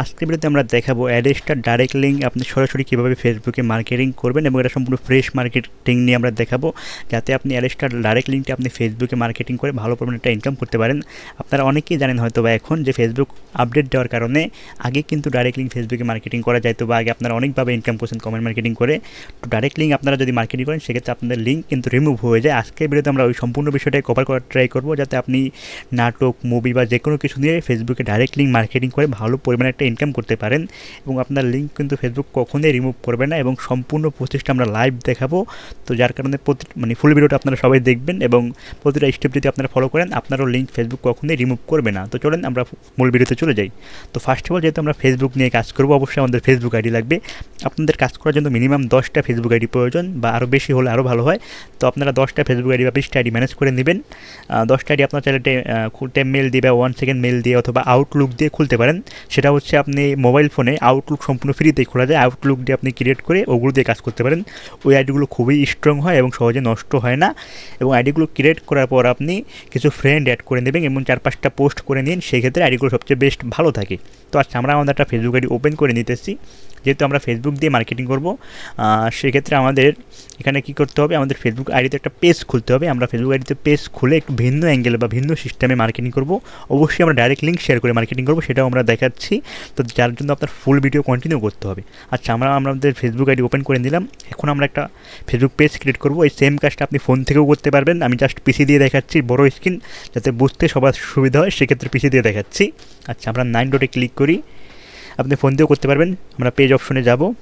আজকের ভিডিওতে আমরা দেখাবো অ্যাডেস্টার ডাইরেক্ট লিঙ্ক আপনি সরাসরি কীভাবে ফেসবুকে মার্কেটিং করবেন এবং এটা সম্পূর্ণ ফ্রেশ মার্কেটিং নিয়ে আমরা দেখাবো, যাতে আপনি অ্যাডেস্টার ডাইরেক্ট লিঙ্কটা আপনি ফেসবুকে মার্কেটিং করে ভালো পরিমাণে একটা ইনকাম করতে পারেন। আপনারা অনেকেই জানেন হয়তো বা এখন যে ফেসবুক আপডেট দেওয়ার কারণে আগে কিন্তু ডাইরেক্ট লিঙ্ক ফেসবুকে মার্কেটিং করা যাইতো বা আগে আপনারা অনেকভাবে ইনকাম করছেন কমেন্ট মার্কেটিং করে। তো ডাইরেক্ট লিঙ্ক আপনারা যদি মার্কেটিং করেন, সেক্ষেত্রে আপনাদের লিঙ্ক কিন্তু রিমুভ হয়ে যায়। আজকের ভিডিওতে আমরা ওই সম্পূর্ণ বিষয়টাই কভার করার ট্রাই করব, যাতে আপনি নাটক মুভি বা যে কোনো কিছু নিয়ে ফেসবুকে ডাইরেক্ট লিঙ্ক মার্কেটিং করে ভালো পরিমাণে ইনকাম করতে পারেন এবং আপনার লিঙ্ক কিন্তু ফেসবুক কখনোই রিমুভ করবে না এবং সম্পূর্ণ প্রসেসটা আমরা লাইভ দেখাবো। তো যার কারণে প্রতি মানে ফুল ভিডিওটা আপনারা সবাই দেখবেন এবং প্রতিটা স্টেপ যদি আপনারা ফলো করেন, আপনারও লিঙ্ক ফেসবুক কখনোই রিমুভ করবে না। তো চলেন আমরা মূল ভিডিওতে চলে যাই। তো ফার্স্ট অফ অল যেহেতু আমরা ফেসবুক নিয়ে কাজ করব, অবশ্যই আমাদের ফেসবুক আইডি লাগবে। আপনাদের কাজ করার জন্য মিনিমাম দশটা ফেসবুক আইডি প্রয়োজন বা আরও বেশি হলে আরও ভালো হয়। তো আপনারা দশটা ফেসবুক আইডি বা বিশটা আইডি ম্যানেজ করে নেবেন। দশটা আইডি আপনার চাইলে খুলতে মেল দিয়ে বা ওয়ান সেকেন্ড মেল দিয়ে অথবা আউটলুক দিয়ে খুলতে পারেন। সেটা হচ্ছে আপনি মোবাইল ফোনে আউটলুক সম্পূর্ণ ফ্রিতেই খোলা যায়। আউটলুক দিয়ে আপনি ক্রিয়েট করে ওগুলো দিয়ে কাজ করতে পারেন। ওই আইডিগুলো খুবই স্ট্রং হয় এবং সহজে নষ্ট হয় না। এবং আইডিগুলো ক্রিয়েট করার পর আপনি কিছু ফ্রেন্ড অ্যাড করে নেবেন এবং চার পাঁচটা পোস্ট করে নিন। সেই ক্ষেত্রে আইডিগুলো সবচেয়ে বেস্ট ভালো থাকে। তো আচ্ছা আমরা আমাদের একটা ফেসবুক আইডি ওপেন করে নিতেছি। যেহেতু আমরা ফেসবুক দিয়ে মার্কেটিং করব সেক্ষেত্রে আমাদের এখানে কি করতে হবে? আমাদের ফেসবুক আইডিতে একটা পেজ খুলতে হবে। আমরা ফেসবুক আইডিতে পেজ খুলে একটু ভিন্ন অ্যাঙ্গেল বা ভিন্ন সিস্টেমে মার্কেটিং করব। অবশ্যই আমরা ডাইরেক্ট লিঙ্ক শেয়ার করে মার্কেটিং করব, সেটাও আমরা দেখাচ্ছি। তো যার জন্য আপনার ফুল ভিডিও কন্টিনিউ করতে হবে। আচ্ছা আমরা, আমাদের ফেসবুক আইডি ওপেন করে নিলাম। এখন আমরা একটা ফেসবুক পেজ ক্রিয়েট করব। এই সেম কাজটা আপনি ফোন থেকেও করতে পারবেন। আমি জাস্ট পিসি দিয়ে দেখাচ্ছি বড় স্ক্রিন যাতে বুঝতে সবার সুবিধা হয়, সেক্ষেত্রে পিসি দিয়ে দেখাচ্ছি। আচ্ছা আমরা নাইন ডটে ক্লিক করি। আপনি ফোন দিয়েও করতে পারবেন। আমরা পেজ অপশনে যাব।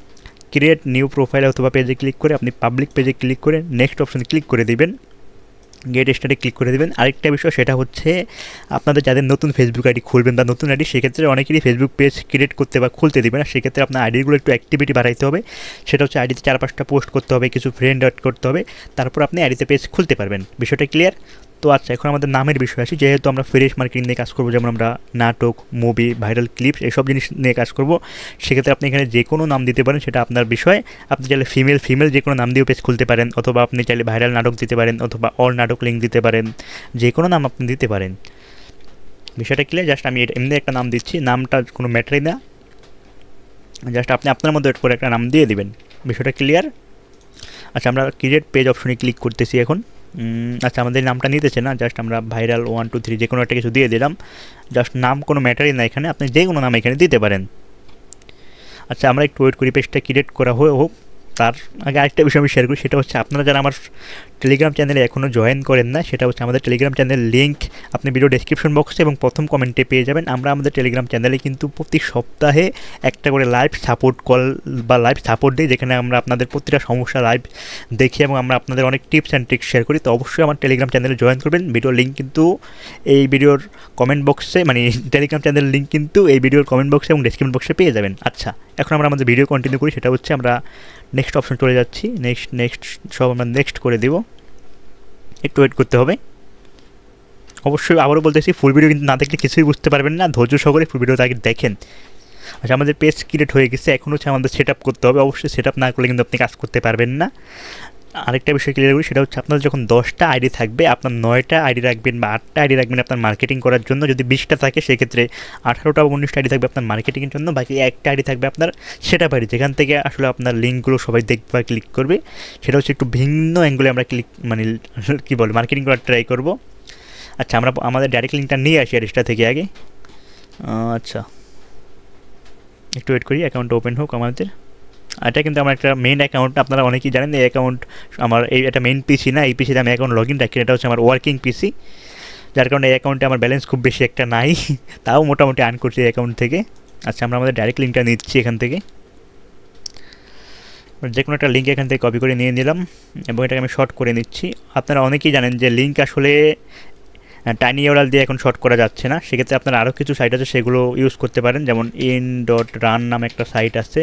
ক্রিয়েট নিউ প্রোফাইল অথবা পেজে ক্লিক করে আপনি পাবলিক পেজে ক্লিক করে নেক্সট অপশনে ক্লিক করে দিবেন। গেট স্টার্টে ক্লিক করে দেবেন। আরেকটা বিষয় সেটা হচ্ছে, আপনাদের যাদের নতুন ফেসবুক আইডি খুলবেন বা নতুন আইডি সেক্ষেত্রে অনেকেরই ফেসবুক পেজ ক্রিয়েট করতে বা খুলতে দেবে না। সেক্ষেত্রে আপনার আইডিগুলো একটু অ্যাক্টিভিটি বাড়াইতে হবে। সেটা হচ্ছে আইডিতে চার পাঁচটা পোস্ট করতে হবে, কিছু ফ্রেন্ড অ্যাড করতে হবে। তারপর আপনি আইডিতে পেজ খুলতে পারবেন। বিষয়টা ক্লিয়ার তো আচ্ছা এখন আমাদের নামের বিষয় আসি। যেহেতু আমরা ফ্রেশ মার্কেটিং নিয়ে কাজ করব, যেমন আমরা নাটক মুভি ভাইরাল ক্লিপস এইসব জিনিস নিয়ে কাজ করব, সেক্ষেত্রে আপনি এখানে যে কোনো নাম দিতে পারেন, সেটা আপনার বিষয়। আপনি চাইলে ফিমেল ফিমেল যে কোনো নাম দিয়েও পেজ খুলতে পারেন, অথবা আপনি চাইলে ভাইরাল নাটক দিতে পারেন, অথবা অল নাটক লিঙ্ক দিতে পারেন, যে কোনো নাম আপনি দিতে পারেন। বিষয়টা ক্লিয়ার জাস্ট আমি এমনি একটা নাম দিচ্ছি, নামটা কোনো ম্যাটারই না। জাস্ট আপনি আপনার মধ্যে করে একটা নাম দিয়ে দিবেন। বিষয়টা ক্লিয়ার আচ্ছা আমরা ক্রিয়েট পেজ অপশনে ক্লিক করতেছি এখন। আচ্ছা আমাদের নামটা নিতেছে না জাস্ট আমরা ভাইরাল ওয়ান টু থ্রি যে কোনো একটা কিছু দিয়ে দিলাম। জাস্ট নাম কোনো ম্যাটারই না এখানে, আপনি যে কোনো নাম এখানে দিতে পারেন। আচ্ছা আমরা একটু ওয়েট করি পেজটা ক্রিয়েট করা হয়ে হোক। তার আগে আরেকটা বিষয় আমি শেয়ার করি, সেটা হচ্ছে আপনারা যারা আমার টেলিগ্রাম চ্যানেলে এখনও জয়েন করেন না, সেটা হচ্ছে আমাদের টেলিগ্রাম চ্যানেলের লিঙ্ক আপনি ভিডিও ডেসক্রিপশন বক্সে এবং প্রথম কমেন্টে পেয়ে যাবেন। আমরা আমাদের টেলিগ্রাম চ্যানেলে কিন্তু প্রতি সপ্তাহে একটা করে লাইভ সাপোর্ট কল বা লাইভ সাপোর্ট দিই, যেখানে আমরা আপনাদের প্রতিটা সমস্যা লাইভ দেখি এবং আমরা আপনাদের অনেক টিপস অ্যান্ড ট্রিক্স শেয়ার করি। তো অবশ্যই আমার টেলিগ্রাম চ্যানেলে জয়েন করবেন। ভিডিও লিঙ্ক কিন্তু এই ভিডিওর কমেন্ট বক্সে মানে টেলিগ্রাম চ্যানেলের লিঙ্ক কিন্তু এই ভিডিওর কমেন্ট বক্সে এবং ডেসক্রিপশন বক্সে পেয়ে যাবেন। আচ্ছা এখন আমরা আমাদের ভিডিও কন্টিনিউ করি। সেটা হচ্ছে আমরা নেক্সট অপশন চলে যাচ্ছি। নেক্সট নেক্সট সব আমরা নেক্সট করে দেবো। একটু ওয়েট করতে হবে। অবশ্যই আবারও বলতেছি ফুল ভিডিও কিন্তু না দেখলে কিছুই বুঝতে পারবেন না। ধৈর্য সহকারে ফুল ভিডিওটা আগে দেখেন। আচ্ছা আমাদের পেজ ক্রিয়েট হয়ে গেছে। এখন হচ্ছে আমাদের সেট করতে হবে। অবশ্যই সেট না করলে কিন্তু আপনি কাজ করতে পারবেন না। আরেকটা বিষয় ক্লিয়ার করি, সেটা হচ্ছে আপনার যখন দশটা আইডি থাকবে, আপনার নয়টা আইডি রাখবেন বা আটটা আইডি রাখবেন আপনার মার্কেটিং করার জন্য, যদি বিশটা থাকে, সেক্ষেত্রে আঠারোটা বা উনিশটা আইডি থাকবে আপনার মার্কেটিংয়ের জন্য, বাকি একটা আইডি থাকবে আপনার সেটা আইডি যেখান থেকে আসলে আপনার লিঙ্কগুলো সবাই দেখবে বা ক্লিক করবে, সেটা হচ্ছে একটু ভিন্ন অ্যাঙ্গুলে আমরা ক্লিক মানে কী বলে মার্কেটিং করার ট্রাই করব। আচ্ছা আমরা আমাদের ডাইরেক্ট লিঙ্কটা নিয়ে আসি অ্যাডিসটা থেকে আগে। আচ্ছা। একটু ওয়েট করি অ্যাকাউন্ট ওপেন হোক আমাদের। এটা কিন্তু আমার একটা মেইন অ্যাকাউন্ট আপনারা অনেকেই জানেন এই অ্যাকাউন্ট আমার এই এটা মেইন পিসি না, এই পিসিতে আমি অ্যাকাউন্ট লগ ইন রাখি এটা হচ্ছে আমার ওয়ার্কিং পিসি যার কারণে এই অ্যাকাউন্টে আমার ব্যালেন্স খুব বেশি একটা নাই, তাও মোটামুটি আর্ন করছি এই অ্যাকাউন্ট থেকে। আচ্ছা আমরা আমাদের ডাইরেক্ট লিঙ্কটা নিচ্ছি এখান থেকে। যে কোনো একটা লিঙ্ক এখান থেকে কপি করে নিয়ে নিলাম, এবং এটাকে আমি শর্ট করে নিচ্ছি। আপনারা অনেকেই জানেন যে লিঙ্ক আসলে টাইনি ইউরাল দিয়ে এখন শর্ট করা যাচ্ছে না। সেক্ষেত্রে আপনার আরও কিছু সাইট আছে, সেগুলো ইউজ করতে পারেন। যেমন ইন ডট রান নামে একটা সাইট আছে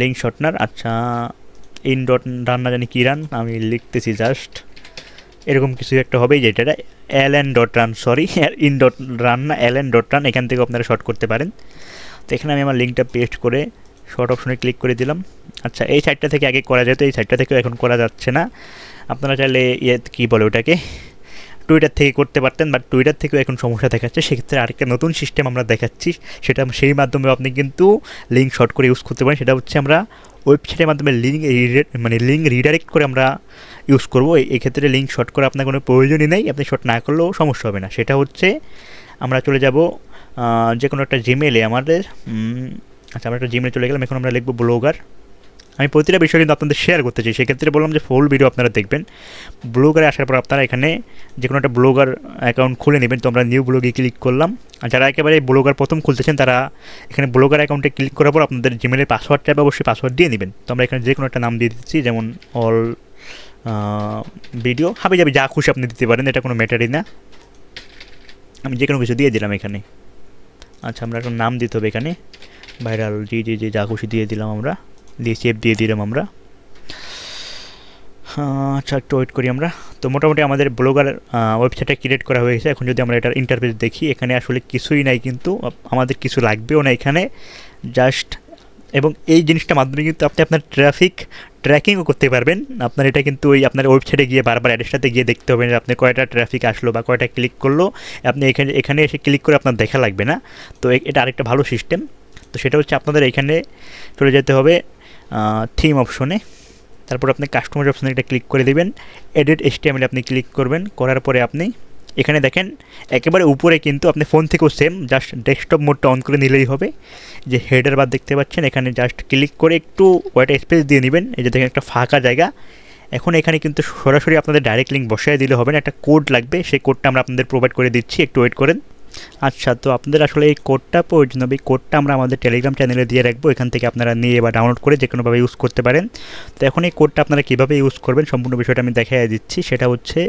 লিঙ্ক শর্টনার আচ্ছা ইন ডট রান না জানি কী রান আমি লিখতেছি জাস্ট এরকম কিছু একটা হবেই যেটা L N dot run sorry in dot run না এল এন ডট রান এখান থেকে আপনারা শর্ট করতে পারেন। তো এখানে আমি আমার লিঙ্কটা পেস্ট করে শর্ট অপশনে ক্লিক করে দিলাম। আচ্ছা এই সাইটটা থেকে আগে করা যেত, এই সাইটটা থেকেও এখন করা যাচ্ছে না। আপনারা চাইলে ইয়ে কী বলে ওটাকে? টুইটার থেকে করতে পারতেন বাট টুইটার থেকেও এখন সমস্যা দেখাচ্ছে। সেক্ষেত্রে আরেকটা নতুন সিস্টেম আমরা দেখাচ্ছি, সেটা সেই মাধ্যমে আপনি কিন্তু লিঙ্ক শর্ট করে ইউজ করতে পারেন। সেটা হচ্ছে আমরা ওয়েবসাইটের মাধ্যমে লিঙ্ক মানে লিঙ্ক রিডাইরেক্ট করে আমরা ইউজ করব। এই ক্ষেত্রে লিঙ্ক শর্ট করে আপনার কোনো প্রয়োজনই নেই। আপনি শর্ট না করলেও সমস্যা হবে না। সেটা হচ্ছে আমরা চলে যাব যে কোনো একটা জিমেলে আমাদের আচ্ছা আমরা একটা জিমেলে চলে গেলাম। এখন আমরা লিখব ব্লগার আমি প্রতিটা বিষয় কিন্তু আপনাদের শেয়ার করতে চাই। সেক্ষেত্রে বললাম যে ফুল ভিডিও আপনারা দেখবেন। ব্লগারে আসার পর আপনারা এখানে যে কোনো একটা ব্লগার অ্যাকাউন্ট খুলে নেবেন। তো আমরা নিউ ব্লগে ক্লিক করলাম। আর যারা একেবারে ব্লগার প্রথম খুলতেছেন, তারা এখানে ব্লগার অ্যাকাউন্টে ক্লিক করার পর আপনাদের জিমেলের পাসওয়ার্ড চাইবে অবশ্যই পাসওয়ার্ড দিয়ে নেবেন। তো আমরা এখানে যে কোনো একটা নাম দিয়ে দিচ্ছি, যেমন অল ভিডিও হাবি যাবে, যা খুশি আপনি দিতে পারেন, এটা কোনো ম্যাটারই না। আমি যে কোনো কিছু দিয়ে দিলাম এখানে। আচ্ছা আমরা একটা নাম দিতে হবে এখানে। ভাইরাল জি জি জি, যা খুশি দিয়ে দিলাম আমরা। দিয়ে সেভ দিয়ে দিলাম আমরা। আচ্ছা একটু ওয়েট করি আমরা। তো মোটামুটি আমাদের ব্লগার ওয়েবসাইটটা ক্রিয়েট করা হয়েছে এখন যদি আমরা এটার ইন্টারফেস দেখি, এখানে আসলে কিছুই নাই কিন্তু, আমাদের কিছু লাগবেও না এখানে। জাস্ট এবং এই জিনিসটার মাধ্যমে কিন্তু আপনি আপনার ট্রাফিক ট্র্যাকিংও করতে পারবেন। আপনার এটা কিন্তু ওই আপনার ওয়েবসাইটে গিয়ে বারবার অ্যাড্রেসটাতে গিয়ে দেখতে হবে যে আপনি কয়টা ট্রাফিক আসলো বা কয়টা ক্লিক করল। আপনি এখানে এখানে এসে ক্লিক করে আপনার দেখা লাগবে না। তো এটা আরেকটা ভালো সিস্টেম তো সেটা হচ্ছে আপনাদের এখানে চলে যেতে হবে। থিম অপশনে তারপর আপনি কাস্টমার অপশনে একটা ক্লিক করে দেবেন। এডিট এসটিএমএল আপনি ক্লিক করবেন। করার পরে আপনি এখানে দেখেন, একেবারে উপরে কিন্তু আপনি ফোন থেকেও সেম জাস্ট ডেস্কটপ মোডটা অন করে নিলেই হবে। যে হেডার বার দেখতে পাচ্ছেন, এখানে জাস্ট ক্লিক করে একটু ওয়াইটা স্পেস দিয়ে নেবেন। এই যে দেখেন একটা ফাঁকা জায়গা। এখন এখানে কিন্তু সরাসরি আপনাদের ডাইরেক্ট লিঙ্ক বসায় দিলে হবে না। একটা কোড লাগবে। সেই কোডটা আমরা আপনাদের প্রোভাইড করে দিচ্ছি। একটু ওয়েট করেন। আচ্ছা তো আপনাদের আসলে এই কোডটা প্রয়োজন হবে। এই কোডটা আমরা আমাদের টেলিগ্রাম চ্যানেলে দিয়ে রাখব। এখান থেকে আপনারা নিয়ে বা ডাউনলোড করে যে কোনোভাবে ইউজ করতে পারেন। তো এখন এই কোডটা আপনারা কীভাবে ইউজ করবেন সম্পূর্ণ বিষয়টা আমি দেখাই দিচ্ছি। সেটা হচ্ছে,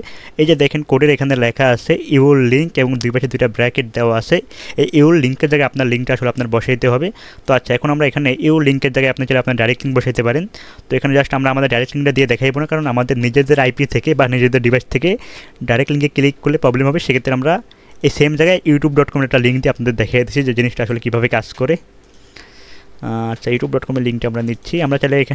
এই যে দেখেন কোডের এখানে লেখা আছে ইউর লিঙ্ক এবং দুই পাশে দুইটা ব্র্যাকেট দেওয়া আছে। এই ইউর লিঙ্কের জায়গায় আপনার লিঙ্কটা আসলে আপনার বসাইতে হবে। তো আচ্ছা এখন আমরা এখানে ইউর লিঙ্কের জায়গায় আপনি চাইলে আপনার ডাইরেক্ট লিঙ্ক বসাইতে পারেন। তো এখানে জাস্ট আমরা আমাদের ডাইরেক্ট লিঙ্কটা দিয়ে দেখাইবো না, কারণ আমাদের নিজেদের আইপি থেকে বা নিজেদের ডিভাইস থেকে ডাইরেক্ট লিঙ্কে ক্লিক করলে প্রবলেম হবে। সেক্ষেত্রে আমরা এই সেম জায়গায় ইউটিউব ডট কমের একটা লিঙ্ক দিয়ে আপনাদের দেখিয়ে দিচ্ছি যে জিনিসটা আসলে কীভাবে কাজ করে। আচ্ছা ইউটিউব ডট কমের লিঙ্কটা আমরা নিচ্ছি। আমরা চাইলে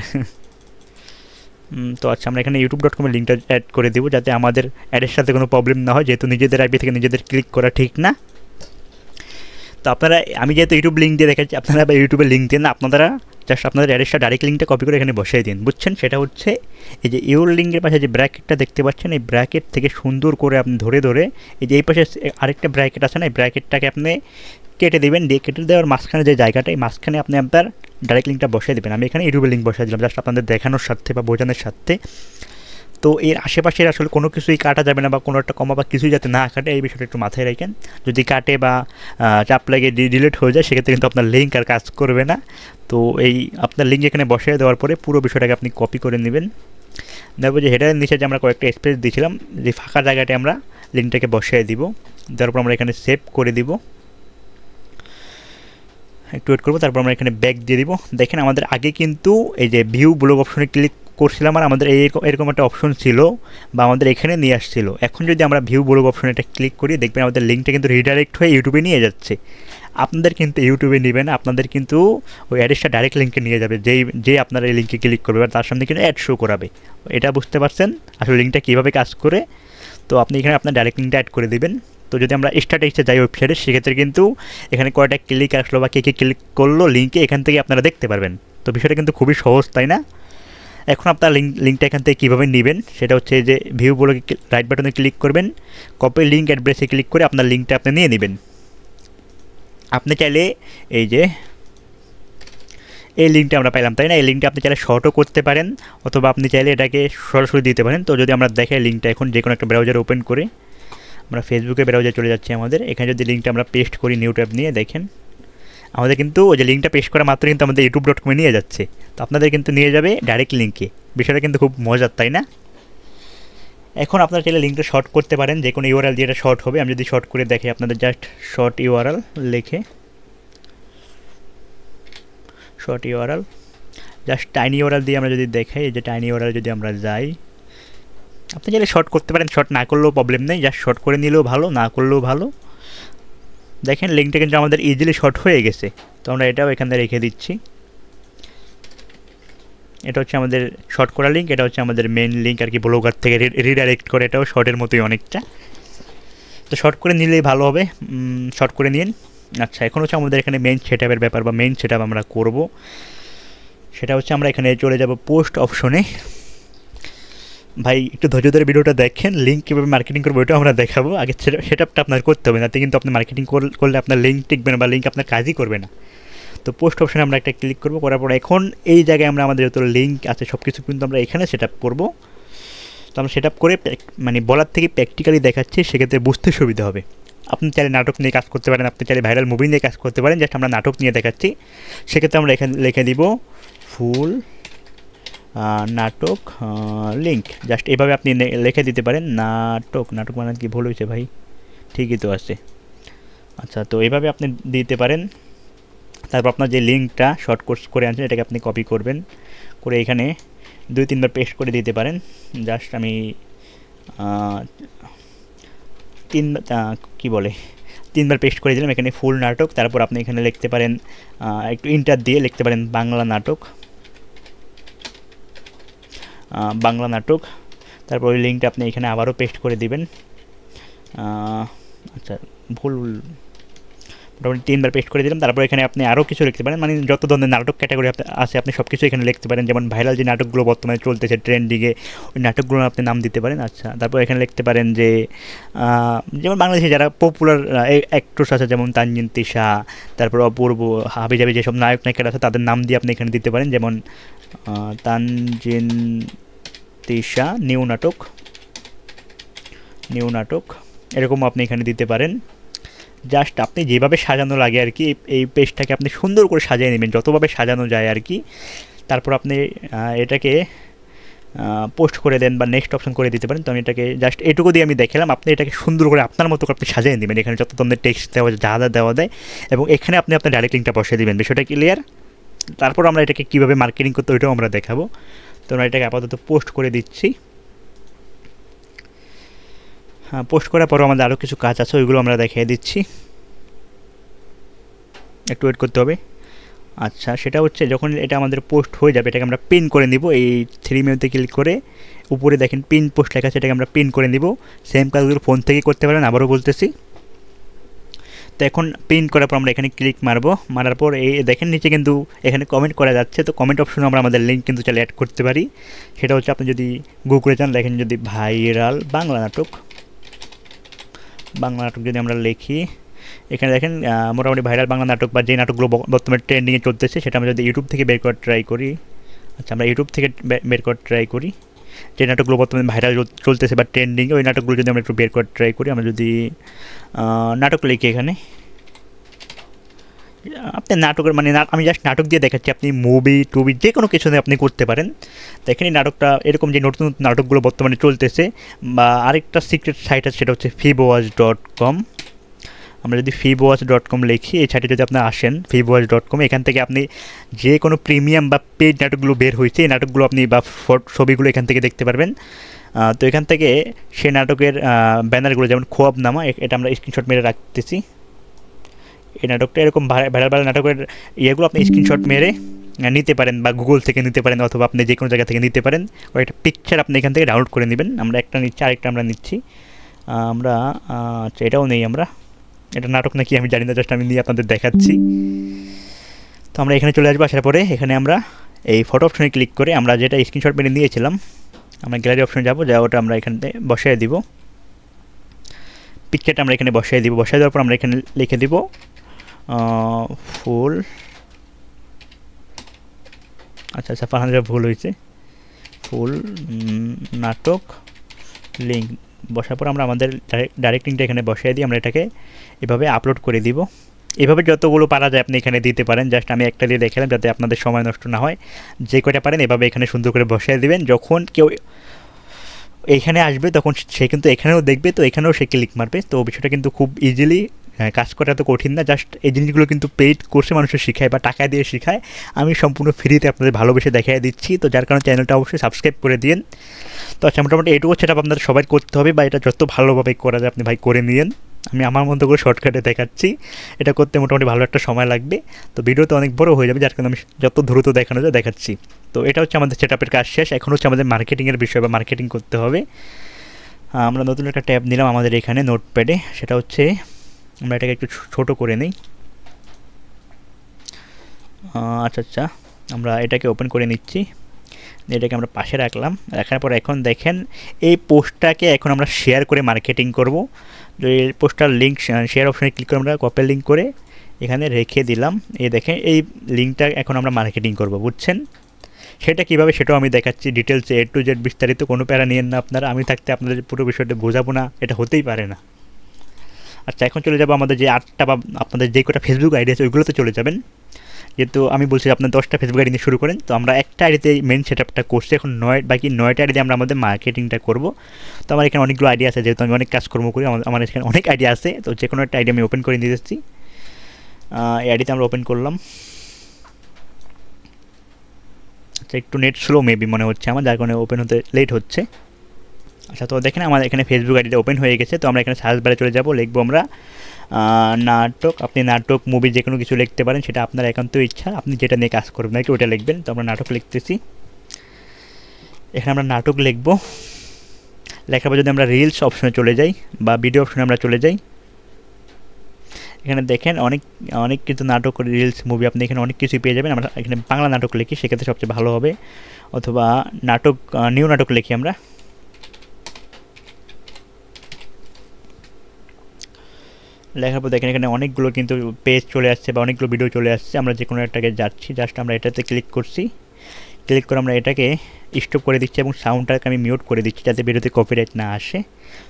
তো আচ্ছা আমরা এখানে ইউটিউব ডট কমের লিঙ্কটা অ্যাড করে দেবো যাতে আমাদের অ্যাডের সাথে কোনো প্রবলেম না হয়, যেহেতু নিজেদের আইপি থেকে নিজেদের ক্লিক করা ঠিক না। তো আপনারা, আমি যেহেতু ইউটিউব লিঙ্ক দিয়ে দেখাচ্ছি, আপনারা ইউটিউবের লিঙ্ক দিন না, আপনারা জাস্ট আপনাদের অ্যাড্রেসটা ডাইরেক্ট লিঙ্কটা কপি করে এখানে বসিয়ে দিন, বুঝছেন? সেটা হচ্ছে এই যে ইউর লিঙ্কের পাশে যে ব্র্যাকেটটা দেখতে পাচ্ছেন, এই ব্র্যাকেট থেকে সুন্দর করে আপনি ধরে ধরে এই যে এই পাশে আরেকটা ব্র্যাকেট আছে না, এই ব্র্যাকেটটাকে আপনি কেটে দেবেন, দিয়ে কেটে দেওয়ার মাঝখানে যে জায়গাটা, এই মাঝখানে আপনি আপনার ডাইরেক্ট লিঙ্কটা বসিয়ে দেবেন। আমি এখানে ইউটিউবের লিঙ্ক বসিয়ে দিলাম জাস্ট আপনাদের দেখানোর স্বার্থে বা বোঝানোর স্বার্থে। তো এর আশেপাশের আসলে কোনো কিছুই কাটা যাবে না বা কোনো একটা কমা বা কিছুই যাতে না কাটে, এই বিষয়টা একটু মাথায় রাখেন। যদি কাটে বা চাপ লাগে ডিলিট হয়ে যায়, সেক্ষেত্রে কিন্তু আপনার লিঙ্ক আর কাজ করবে না। তো এই আপনার লিঙ্ক এখানে বসিয়ে দেওয়ার পরে পুরো বিষয়টাকে আপনি কপি করে নেবেন। দেখব যে হেডারের নিচে যে আমরা কয়েকটা স্পেস দিয়েছিলাম, যে ফাঁকা জায়গাটা আমরা লিঙ্কটাকে বসিয়ে দিব। তারপর আমরা এখানে সেভ করে দিব। একটু ওয়েট করব, তারপর আমরা এখানে ব্যাক দিয়ে দিব। দেখেন আমাদের আগে কিন্তু এই যে ভিউ ব্লগ অপশনে ক্লিক করছিলাম আর আমাদের এই এরকম একটা অপশন ছিল বা আমাদের এখানে নিয়ে আসছিল। এখন যদি আমরা ভিউ ব্লগ অপশনে এটা ক্লিক করি, দেখবেন আমাদের লিঙ্কটা কিন্তু রিডাইরেক্ট হয়ে ইউটিউবে নিয়ে যাচ্ছে। আপনাদের কিন্তু ইউটিউবে নেবেন, আপনাদের কিন্তু ওই অ্যাড্রেসটা ডাইরেক্ট লিঙ্কে নিয়ে যাবে। যেই যে আপনারা এই লিঙ্কে ক্লিক করবে, তার সামনে কিন্তু অ্যাড শো করাবে। এটা বুঝতে পারছেন? আসলে লিঙ্কটা কীভাবে কাজ করে? তো আপনি এখানে আপনার ডাইরেক্ট লিঙ্কটা অ্যাড করে দেবেন। তো যদি আমরা স্টার্টেক্সে যাই ওয়েবসাইটে সেক্ষেত্রে কিন্তু এখানে কয়টা ক্লিক আসলো বা কে কে ক্লিক করল লিঙ্কে এখান থেকে আপনারা দেখতে পারবেন। তো বিষয়টা কিন্তু খুবই সহজ, তাই না? এখন আপনার লিঙ্ক লিঙ্কটা এখান থেকে কীভাবে নেবেন, সেটা হচ্ছে যে ভিউ বলে রাইট বাটনে ক্লিক করবেন কপি লিঙ্ক অ্যাড্রেসে ক্লিক করে আপনার লিঙ্কটা আপনি নিয়ে নেবেন। আপনি চাইলে এই যে, এই লিঙ্কটা আমরা পাইলাম, তাই না? এই লিঙ্কটা আপনি চাইলে শর্টও করতে পারেন, অথবা আপনি চাইলে এটাকে সরাসরি দিতে পারেন। তো যদি আমরা দেখে লিঙ্কটা এখন যে কোনো একটা ব্রাউজার ওপেন করে, আমরা ফেসবুকে ব্রাউজার চলে যাচ্ছি আমাদের। এখানে যদি লিঙ্কটা আমরা পেস্ট করি নিউ ট্যাব নিয়ে, দেখেন। আমাদের কিন্তু ওই যে লিঙ্কটা পেশ করা মাত্র কিন্তু আমাদের ইউটিউব ডট কমে নিয়ে যাচ্ছে। তো আপনাদের কিন্তু নিয়ে যাবে ডাইরেক্ট লিঙ্কে বিষয়টা কিন্তু খুব মজার, তাই না? এখন আপনারা চাইলে লিঙ্কটা শর্ট করতে পারেন, যে কোনো ইউআরএল দিয়ে এটা শর্ট হবে। আমি যদি শর্ট করে দেখি আপনাদের জাস্ট শর্ট ইউআরএল লিখে short URL just tiny URL দিয়ে আমরা যদি দেখাই এই যে টাইনি ইউআরএল যদি আমরা যাই, আপনি চাইলে শর্ট করতে পারেন। শর্ট না করলেও প্রবলেম নেই জাস্ট শর্ট করে নিলেও ভালো, না করলেও ভালো। দেখেন লিঙ্কটা কিন্তু আমাদের ইজিলি শর্ট হয়ে গেছে। তো আমরা এটাও এখানে রেখে দিচ্ছি। এটা হচ্ছে আমাদের শর্ট করা লিঙ্ক এটা হচ্ছে আমাদের মেন লিঙ্ক আর কি ব্লগার থেকে রিডাইরেক্ট করে, এটাও শর্টের মতোই অনেকটা। তো শর্ট করে নিলেই ভালো হবে। শর্ট করে নিন। আচ্ছা এখন হচ্ছে আমাদের এখানে মেন সেট ব্যাপার বা মেন সেট আমরা করব। সেটা হচ্ছে আমরা এখানে চলে যাব পোস্ট অপশনে ভাই, একটু ধৈর্য ধরে ভিডিওটা দেখেন লিঙ্ক কীভাবে মার্কেটিং করব ওইটাও আমরা দেখাবো। আগে সেট আপটা আপনার করতে হবে না কিন্তু আপনি মার্কেটিং করলে আপনার লিঙ্ক টিকবে না বা লিঙ্ক আপনার কাজই করবে না। তো পোস্ট অপশানে আমরা একটা ক্লিক করব, করার পর এখন এই জায়গায় আমরা আমাদের যত লিঙ্ক আছে সব কিছু কিন্তু আমরা এখানে সেট আপ করব। তো আমরা সেট আপ করে মানে বলার থেকে প্র্যাকটিক্যালি দেখাচ্ছি, সেক্ষেত্রে বুঝতে সুবিধা হবে। আপনি চাইলে নাটক নিয়ে কাজ করতে পারেন, আপনি চাইলে ভাইরাল মুভি নিয়ে কাজ করতে পারেন জাস্ট আমরা নাটক নিয়ে দেখাচ্ছি। সেক্ষেত্রে আমরা এখানে লিখে দিব ফুল নাটক লিঙ্ক জাস্ট এভাবে আপনি লিখে দিতে পারেন, নাটক। নাটক মানে কি? ভুল হয়েছে ভাই। ঠিকই তো আছে। আচ্ছা তো এভাবে আপনি দিতে পারেন। তারপর আপনার যে লিঙ্কটা শর্ট কোর্স করে আনছেন, এটাকে আপনি কপি করবেন। করে এখানে দুই, তিনবার পেস্ট করে দিতে পারেন। জাস্ট আমি তিন কি বলে? তিনবার পেস্ট করে দিলাম, এখানে ফুল নাটক। তারপর আপনি এখানে লিখতে পারেন একটু ইন্টার দিয়ে লিখতে পারেন বাংলা নাটক। বাংলা নাটক। তারপর ওই লিঙ্কটা আপনি এখানে আবারও পেস্ট করে দিবেন। আচ্ছা ভুল মোটামুটি তিনবার পেস্ট করে দিলাম। তারপর এখানে আপনি আরও কিছু লিখতে পারেন। মানে যত ধরনের নাটক ক্যাটাগরি আছে, আপনি সব কিছু এখানে লিখতে পারেন। যেমন ভাইরাল যে নাটকগুলো বর্তমানে চলতেছে ট্রেন্ডিংয়ে ওই নাটকগুলো আপনি নাম দিতে পারেন। আচ্ছা তারপর এখানে লিখতে পারেন যে যেমন বাংলাদেশে যারা পপুলার অ্যাক্ট্রেস আছে, যেমন তানজিন তিশা, তারপর অপূর্ব হাবিজাবি যেসব নায়ক নায়িকারা আছে, তাদের নাম দিয়ে আপনি এখানে দিতে পারেন। যেমন তানজিন তিশা, নিউ নাটক নিউ নাটক, এরকম আপনি এখানে দিতে পারেন। জাস্ট আপনি যেভাবে সাজানো লাগে আর কি, এই পেজটাকে আপনি সুন্দর করে সাজিয়ে নেবেন, যতভাবে সাজানো যায় আর কি। তারপর আপনি এটাকে পোস্ট করে দেন বা নেক্সট অপশন করে দিতে পারেন। তো আমি এটাকে জাস্ট এটুকু দিয়ে আমি দেখলাম। আপনি এটাকে সুন্দর করে আপনার মতো করে আপনি সাজিয়ে নেবেন। এখানে যত ধরনের টেক্সট দেওয়া, যা যা দেওয়া দেয় এবং এখানে আপনি আপনার ডাইরেক্ট লিঙ্কটা বসিয়ে দেবেন। বিষয়টা ক্লিয়ার তারপর আমরা এটাকে কীভাবে মার্কেটিং করতে ওইটাও আমরা দেখাবো। তো আমরা এটাকে আপাতত পোস্ট করে দিচ্ছি। পোস্ট করার পরও আমাদের আরও কিছু কাজ আছে, ওইগুলো আমরা দেখিয়ে দিচ্ছি। একটু ওয়েট করতে হবে। আচ্ছা সেটা হচ্ছে যখন এটা আমাদের পোস্ট হয়ে যাবে, এটাকে আমরা পিন করে নিব। এই থ্রি মেনুতে ক্লিক করে উপরে দেখেন পিন পোস্ট লেখা এটাকে আমরা পিন করে নিব। সেম কাজগুলো ফোন থেকে করতে পারেন, আবারও বলতেছি। তো এখন প্রিন্ট করার পর আমরা এখানে ক্লিক মারবো। মারার পর এই দেখেন নিচে কিন্তু এখানে কমেন্ট করা যাচ্ছে। তো কমেন্ট অপশনে আমরা আমাদের লিঙ্ক কিন্তু চাইলে অ্যাড করতে পারি। সেটা হচ্ছে আপনি যদি গুগলে যান, দেখেন যদি ভাইরাল বাংলা নাটক বাংলা নাটক যদি আমরা লিখি, এখানে দেখেন মোটামুটি ভাইরাল বাংলা নাটক বা যে নাটকগুলো বর্তমানে ট্রেন্ডিংয়ে চলতেছে, সেটা আমরা যদি ইউটিউব থেকে বের করার ট্রাই করি আচ্ছা আমরা ইউটিউব থেকে বের করার ট্রাই করি, যে নাটকগুলো বর্তমানে ভাইরাল চলতেছে বা ট্রেন্ডিংয়ে ওই নাটকগুলো যদি আমরা একটু বের করার ট্রাই করি, আমরা যদি নাটক লিখি এখানে আপনি নাটকের মানে আমি জাস্ট নাটক দিয়ে দেখাচ্ছি, আপনি মুভি টুবি যে কোনো কিছু আপনি করতে পারেন। তো এখানে নাটকটা, এরকম যে নতুন নতুন নাটকগুলো বর্তমানে চলতেছে, বা আরেকটা সিক্রেট সাইট আছে, সেটা হচ্ছে ফিবোয়াজ ডট কম আমরা যদি ফিবোয়াজ ডট কম লিখি, এই সাইটে যদি আপনি আসেন ফিবোয়াজ ডট কম এখান থেকে আপনি যে কোনো প্রিমিয়াম বা পেড নাটকগুলো বের হয়েছে, এই নাটকগুলো আপনি বা ছবিগুলো এখান থেকে দেখতে পারবেন। তো এখান থেকে সে নাটকের ব্যানারগুলো যেমন খোয়াব নামা এটা আমরা স্ক্রিনশট মেরে রাখতেছি। এই নাটকটা এরকম ভাইরাল ভাইরাল নাটকের ইয়েগুলো আপনি স্ক্রিনশট মেরে নিতে পারেন বা গুগল থেকে নিতে পারেন অথবা আপনি যে কোনো জায়গা থেকে নিতে পারেন। একটা পিকচার আপনি এখান থেকে ডাউনলোড করে নেবেন। আমরা একটা নিচ্ছি, আরেকটা আমরা নিচ্ছি। আমরা আচ্ছা এটাও নেই আমরা। এটা নাটক নাকি আমি জানি না জাস্ট আমি নিয়ে আপনাদের দেখাচ্ছি। তো আমরা এখানে চলে আসব আসার পরে। এখানে আমরা এই ফটো অপশনে ক্লিক করে আমরা যেটা স্ক্রিনশট মেরে নিয়েছিলাম, আমরা গ্যালারি অপশনে যাব, যা ওটা আমরা এখানে বসাই দিব। পিকচারটা আমরা এখানে বসাই দিব। বসাই দেওয়ার পর আমরা এখানে লিখে দিব ফুল। আচ্ছা আচ্ছা পাহাড়ের ভুল হয়েছে। ফুল নাটক লিঙ্ক বসার পর আমরা আমাদের ডাইরেক্ট লিঙ্কটা এখানে বসাই দিই, আমরা এটাকে এভাবে আপলোড করে দিব। এভাবে যতগুলো পারা যায় আপনি এখানে দিতে পারেন। জাস্ট আমি একটা দিয়ে দেখালাম যাতে আপনাদের সময় নষ্ট না হয়। যে কয়টা পারেন এভাবে এখানে সুন্দর করে বসিয়ে দিবেন। যখন কেউ এখানে আসবে, তখন সে কিন্তু এখানেও দেখবে, তো এখানেও সে ক্লিক মারবে। তো বিষয়টা কিন্তু খুব ইজিলি কাজ করা এত কঠিন না জাস্ট এই জিনিসগুলো কিন্তু পেইড কোর্সে মানুষের শেখায় বা টাকা দিয়ে শেখায়। আমি সম্পূর্ণ ফ্রিতে আপনাদের ভালোবেসে দেখাই দিচ্ছি। তো যার কারণে চ্যানেলটা অবশ্যই সাবস্ক্রাইব করে দিন তো আচ্ছা মোটামুটি এটুকু সেটা আপনাদের সবাই করতে হবে বা এটা যত ভালোভাবে করা যায় আপনি ভাই করে নিন আমি আমার মতো করে শর্টকাটে দেখাচ্ছি। এটা করতে মোটামুটি ভালো একটা সময় লাগবে। তো ভিডিওতে অনেক বড় হয়ে যাবে, যার কারণে আমি যত দ্রুত দেখানো যায় দেখাচ্ছি। তো এটা হচ্ছে আমাদের সেট কাজ শেষ। এখন হচ্ছে আমাদের মার্কেটিংয়ের বিষয় বা মার্কেটিং করতে হবে। আমরা নতুন একটা ট্যাব নিলাম আমাদের এখানে নোটপ্যাডে সেটা হচ্ছে আমরা এটাকে একটু ছোট করে নিই। আচ্ছা আচ্ছা আমরা এটাকে ওপেন করে নিচ্ছি। এটাকে আমরা পাশে রাখলাম। রাখার পর এখন দেখেন, এই পোস্টটাকে এখন আমরা শেয়ার করে মার্কেটিং করব। তো এই পোস্টার লিঙ্ক শেয়ার অপশানে ক্লিক করে আমরা কপি লিঙ্ক করে এখানে রেখে দিলাম। এই দেখেন, এই লিঙ্কটা এখন আমরা মার্কেটিং করব, বুঝছেন? সেটা কীভাবে সেটাও আমি দেখাচ্ছি ডিটেলসে এ টু জেড বিস্তারিত। কোনো প্যারা নিয়েন না আপনারা, আমি থাকতে আপনাদের পুরো বিষয়টা বোঝাবো না, এটা হতেই পারে না। আচ্ছা এখন চলে যাব আমাদের যে আটটা বা আপনাদের যে কটা ফেসবুক আইডি আছে, ওইগুলোতে চলে যাবেন। যেহেতু আমি বলছি আপনার দশটা ফেসবুক আইডি নিয়ে শুরু করেন, তো আমরা একটা আইডিতে মেন সেট আপটা করছি। এখন নয়, বাকি নয়টা আইডিতে আমরা আমাদের মার্কেটিংটা করব। তো আমার এখানে অনেকগুলো আইডিয়া আছে, যেহেতু আমি অনেক কাজকর্ম করি, আমার এখানে অনেক আইডিয়া আছে। তো যে কোনো একটা আইডিয়া আমি ওপেন করে নিয়ে যাচ্ছি। এই আইডিতে আমরা ওপেন করলাম। আচ্ছা একটু নেট স্লো মেবি মনে হচ্ছে আমার, যার কারণে ওপেন হতে লেট হচ্ছে। আচ্ছা তো দেখেন আমাদের এখানে ফেসবুক আইডিটা ওপেন হয়ে গেছে, তো আমরা এখানে সার্চ বারে চলে যাব, লিখব আমরা নাটক, আপনি নাটক মুভি যে কোনো কিছু লিখতে পারেন, সেটা আপনার একান্ত ইচ্ছা, আপনি যেটা নিয়ে কাজ করবেন একটু ওটা লিখবেন, তো আমরা নাটক লিখতেছি। এখানে আমরা নাটক লিখব। লেখার পর যদি আমরা রিলস অপশনে চলে যাই, বা ভিডিও অপশনে আমরা চলে যাই, এখানে দেখেন অনেক অনেক কিছু নাটক রিলস মুভি আপনি এখানে অনেক কিছুই পেয়ে যাবেন, আমরা এখানে বাংলা নাটক লিখি, সেক্ষেত্রে সবচেয়ে ভালো হবে, অথবা নাটক নিউ নাটক লিখি আমরা। লেখার পর দেখেন এখানে অনেকগুলো কিন্তু পেজ চলে আসছে বা অনেকগুলো ভিডিও চলে আসছে। আমরা যে কোনো একটাকে যাচ্ছি জাস্ট আমরা এটাতে ক্লিক করছি। ক্লিক করে আমরা এটাকে স্টপ করে দিচ্ছি এবং সাউন্ডটাকে আমি মিউট করে দিচ্ছি যাতে ভিডিওতে কপিরাইট না আসে।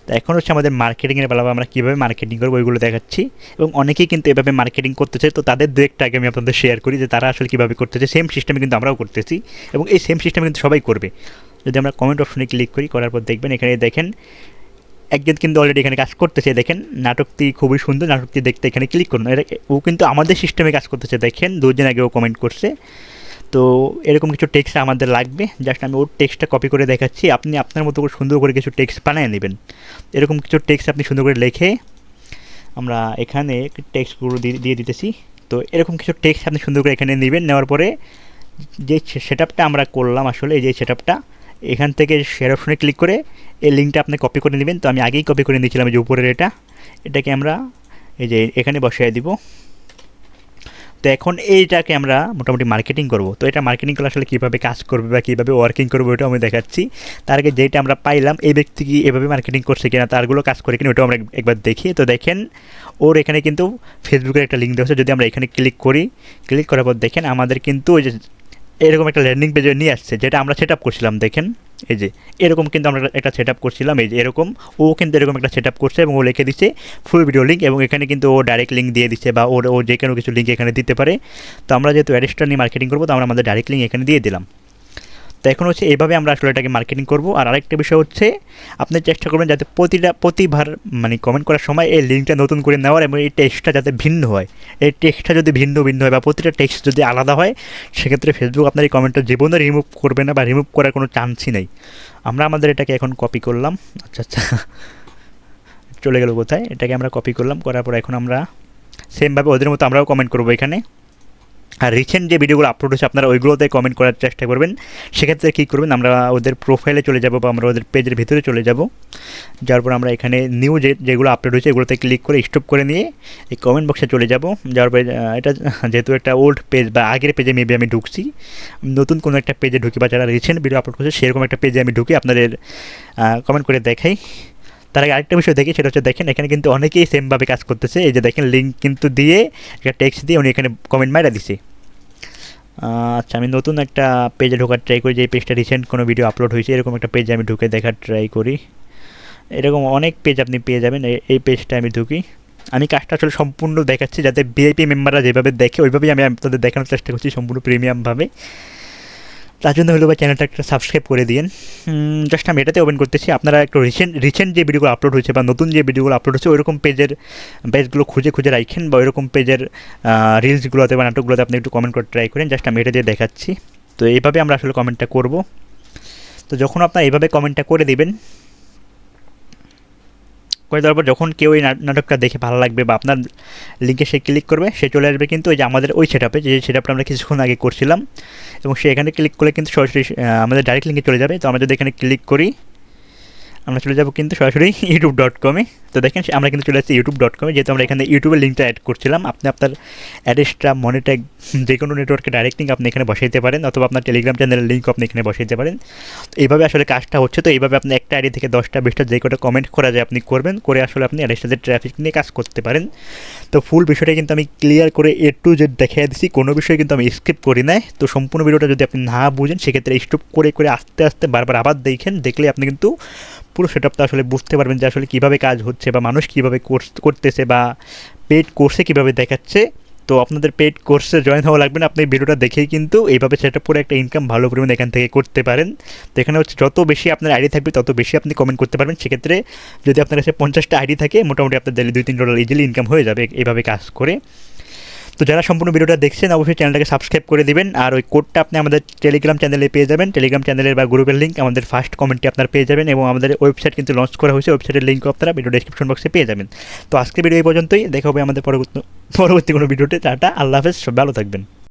তো এখন হচ্ছে আমাদের মার্কেটিংয়ের বেলা আমরা কীভাবে মার্কেটিং করব ওইগুলো দেখাচ্ছি। এবং অনেকেই কিন্তু এভাবে মার্কেটিং করতেছে। তো তাদের দু একটা আগে আমি আপনাদের শেয়ার করি যে তারা আসলে কীভাবে করতেছে। সেম সিস্টেমে কিন্তু আমরাও করতেছি এবং এই সেম সিস্টেমে কিন্তু সবাই করবে। যদি আমরা কমেন্ট অপশনে ক্লিক করি, করার পর দেখবেন এখানে দেখেন একজন কিন্তু অলরেডি এখানে কাজ করতেছে, দেখেন নাটকটি খুবই সুন্দর, নাটকটি দেখতে এখানে ক্লিক করুন। এটা ও কিন্তু আমাদের সিস্টেমে কাজ করতেছে, দেখেন দুজন আগে ও কমেন্ট করছে। তো এরকম কিছু টেক্সট আমাদের লাগবে জাস্ট আমি ওর টেক্সটটা কপি করে দেখাচ্ছি, আপনি আপনার মতো করে সুন্দর করে কিছু টেক্সট বানিয়ে নেবেন। এরকম কিছু টেক্সট আপনি সুন্দর করে লিখে আমরা এখানে টেক্সটগুলো দিয়ে দিতেছি। তো এরকম কিছু টেক্সট আপনি সুন্দর করে এখানে নেবেন, নেওয়ার পরে যে সেট আমরা করলাম আসলে, এই যে সেট এখান থেকে শেয়ার অপশনে ক্লিক করে এই লিঙ্কটা আপনি কপি করে নেবেন। তো আমি আগেই কপি করে নিয়েছিলাম যে উপরের এটা। এটাকে আমরা এই যে এখানে বসিয়ে দিব। তো এখন এইটাকে আমরা মোটামুটি মার্কেটিং করব। তো এটা মার্কেটিং করলে আসলে কীভাবে কাজ করবে বা কীভাবে ওয়ার্কিং করবে ওটাও আমি দেখাচ্ছি। তার আগে যেটা আমরা পাইলাম, এই ব্যক্তি কি এভাবে মার্কেটিং করছে কিনা তারগুলো কাজ করে কিনা, ওটাও আমরা একবার দেখি। তো দেখেন, ওর এখানে কিন্তু ফেসবুকের একটা লিঙ্ক দেওয়া যদি আমরা এখানে ক্লিক করি ক্লিক করার পর দেখেন আমাদের কিন্তু ওই যে এরকম একটা ল্যান্ডিং পেজে নিয়ে আসছে, যেটা আমরা সেট আপ করছিলাম, দেখেন, এই যে, এরকম কিন্তু আমরা একটা সেট আপ করছিলাম, এই যে এরকম, ও কিন্তু এরকম একটা সেট আপ করছে এবং ও লিখে দিচ্ছে ফুল ভিডিও লিঙ্ক এবং এখানে কিন্তু ও ডাইরেক্ট লিঙ্ক দিয়ে দিচ্ছে বা ওর, ও যে কোনো কিছু লিঙ্ক এখানে দিতে পারে। তো আমরা যেহেতু অ্যাডিস্টার নিয়ে মার্কেটিং করব, তো আমরা আমাদের ডাইরেক্ট লিঙ্ক এখানে দিয়ে দিলাম। তো এখন হচ্ছে এইভাবে আমরা আসলে এটাকে মার্কেটিং করব। আর আরেকটা বিষয় হচ্ছে, আপনি চেষ্টা করবেন যাতে প্রতিটা, প্রতিবার মানে কমেন্ট করার সময় এই লিঙ্কটা নতুন করে নেওয়ার এবং এই টেক্সটটা যাতে ভিন্ন হয়। এই টেক্সটটা যদি ভিন্ন ভিন্ন হয় বা প্রতিটা টেক্সট যদি আলাদা হয়, সেক্ষেত্রে ফেসবুক আপনার এই কমেন্টটা জীবনে রিমুভ করবে না বা রিমুভ করার কোনো চান্সই নেই। আমরা আমাদের এটাকে এখন কপি করলাম। আচ্ছা আচ্ছা। চলে গেল কোথায়? এটাকে আমরা কপি করলাম। করার পর এখন আমরা সেমভাবে ওদের মতো আমরাও কমেন্ট করব এখানে। আর রিসেন্ট যে ভিডিওগুলো আপলোড হচ্ছে আপনারা ওইগুলোতে কমেন্ট করার চেষ্টা করবেন। সেক্ষেত্রে কী করবেন, আমরা ওদের প্রোফাইলে চলে যাব বা আমরা ওদের পেজের ভিতরে চলে যাব। যার পর আমরা এখানে নিউ যে, যেগুলো আপলোড হয়েছে, এগুলোতে ক্লিক করে স্টপ করে নিয়ে এই কমেন্ট বক্সে চলে যাব। যাওয়ার পরে এটা যেহেতু একটা ওল্ড পেজ বা আগের পেজে মেবি আমি ঢুকছি, নতুন কোনো একটা পেজে ঢুকি বা যারা রিসেন্ট ভিডিও আপলোড করছে, সেরকম একটা পেজে আমি ঢুকি, আপনাদের কমেন্ট করে দেখাই। তার আগে আরেকটা বিষয় দেখি, সেটা হচ্ছে দেখেন, এখানে কিন্তু অনেকেই সেমভাবে কাজ করতেছে। এই যে দেখেন লিঙ্ক কিন্তু দিয়ে একটা টেক্সট দিয়ে উনি এখানে কমেন্ট মারা দিছে। আচ্ছা আমি নতুন একটা পেজে ঢোকার ট্রাই করি, যে এই পেজটা রিসেন্ট কোনো ভিডিও আপলোড হয়েছে, এরকম একটা পেজে আমি ঢুকে দেখার ট্রাই করি। এরকম অনেক পেজ আপনি পেয়ে যাবেন এই- পেজটা আমি ঢুকি। আমি কাজটা আসলে সম্পূর্ণ দেখাচ্ছি, যাতে ভিআইপি মেম্বাররা যেভাবে দেখে, ওইভাবেই আমি আপনাদের দেখানোর চেষ্টা করছি, সম্পূর্ণ প্রিমিয়ামভাবে তার জন্য হলো বা চ্যানেলটা একটা সাবস্ক্রাইব করে দিন জাস্ট আমি এটাতে ওপেন করতেছি। আপনারা একটু রিসেন্ট রিসেন্ট যে ভিডিওগুলো আপলোড হয়েছে বা নতুন যে ভিডিওগুলো আপলোড হচ্ছে ওইরকম পেজের পেজগুলো খুঁজে খুঁজে রাখেন বা ওইরকম পেজের রিলসগুলোতে বা নাটকগুলোতে আপনি একটু কমেন্ট করে ট্রাই করেন। জাস্ট আমি এটা দিয়ে দেখাচ্ছি। তো এইভাবে আমরা আসলে কমেন্টটা করব। তো যখন আপনারা এইভাবে কমেন্টটা করে দিবেন করে দেওয়ার পর যখন কেউ এই নাটকটা দেখে ভালো লাগবে বা আপনার লিঙ্কে সে ক্লিক করবে, সে চলে আসবে কিন্তু ওই যে আমাদের ওই সেট আপে যে সেট আপটা আমরা কিছুক্ষণ আগে করছিলাম এবং সে এখানে ক্লিক করলে কিন্তু সরাসরি আমাদের ডাইরেক্ট লিঙ্কে চলে যাবে। তো আমরা যদি এখানে ক্লিক করি আমরা চলে যাব কিন্তু সরাসরি ইউটিউব ডট কমে তো দেখেন আমরা কিন্তু চলে যাচ্ছি ইউটিউব ডট কমে যেহেতু আমরা এখানে ইউটিউবের লিঙ্কটা অ্যাড করছিলাম। আপনি আপনার অ্যাড্রেসটা মনিটাইজ যে কোনো নেটওয়ার্কে ডাইরেক্ট লিঙ্ক আপনি এখানে বসাইতে পারেন, অথবা আপনার টেলিগ্রাম চ্যানেলের লিঙ্ক আপনি এখানে বসাইতে পারেন। তো এইভাবে আসলে কাজটা হচ্ছে। তো এইভাবে আপনি একটা আইডি থেকে দশটা, বিশটা যে কটা কমেন্ট করা যায় আপনি করবেন। করে আসলে আপনি অ্যাড্রেসটাতে ট্রাফিক নিয়ে কাজ করতে পারেন। তো ফুল বিষয়টা কিন্তু আমি ক্লিয়ার করে এ টু জেড দেখিয়ে দিচ্ছি কোনো বিষয় কিন্তু আমি স্কিপ করি নাই। তো সম্পূর্ণ ভিডিওটা যদি আপনি না বুঝেন, সেক্ষেত্রে স্টপ করে করে আস্তে আস্তে বারবার আবার দেখেন। দেখলে আপনি কিন্তু পুরো সেটআপটা আসলে বুঝতে পারবেন যে আসলে কীভাবে কাজ হচ্ছে বা মানুষ কীভাবে কোর্স করতেছে বা পেড কোর্সে কীভাবে দেখাচ্ছে। তো আপনাদের পেড কোর্সে জয়েন হওয়া লাগবে না, আপনি ভিডিওটা দেখেই কিন্তু এইভাবে সেটা পুরো একটা ইনকাম ভালো পরিমাণে এখান থেকে করতে পারেন। তো এখানে হচ্ছে যত বেশি আপনার আইডি থাকবে, তত বেশি আপনি কমেন্ট করতে পারবেন। সেক্ষেত্রে যদি আপনার কাছে পঞ্চাশটা আইডি থাকে, মোটামুটি আপনার ডেলি দুই তিন ডলার ইজিলি ইনকাম হয়ে যাবে এইভাবে কাজ করে। তো যারা সম্পূর্ণ ভিডিওটা দেখছেন, অবশ্যই চ্যানেলটাকে সাবস্ক্রাইব করে দেবেন। আর ওই কোডটা আপনি আমাদের টেলিগ্রাম চ্যানেলে পেয়ে যাবেন। টেলিগ্রাম চ্যানেলের বা গ্রুপের লিঙ্ক আমাদের ফার্স্ট কমেন্টে আপনার পেয়ে যাবেন এবং আমাদের ওয়েবসাইট কিন্তু লঞ্চ করা হয়েছে। ওয়েবসাইটের লিঙ্ক আপনারা ভিডিও ডিসক্রিপশন বক্সে পেয়ে যাবেন। তো আজকে ভিডিও এই পর্যন্তই। দেখা হবে আমাদের পরবর্তী পরবর্তী কোনো ভিডিওতে টাটা, আল্লাহ হাফেজ সব ভালো থাকবেন।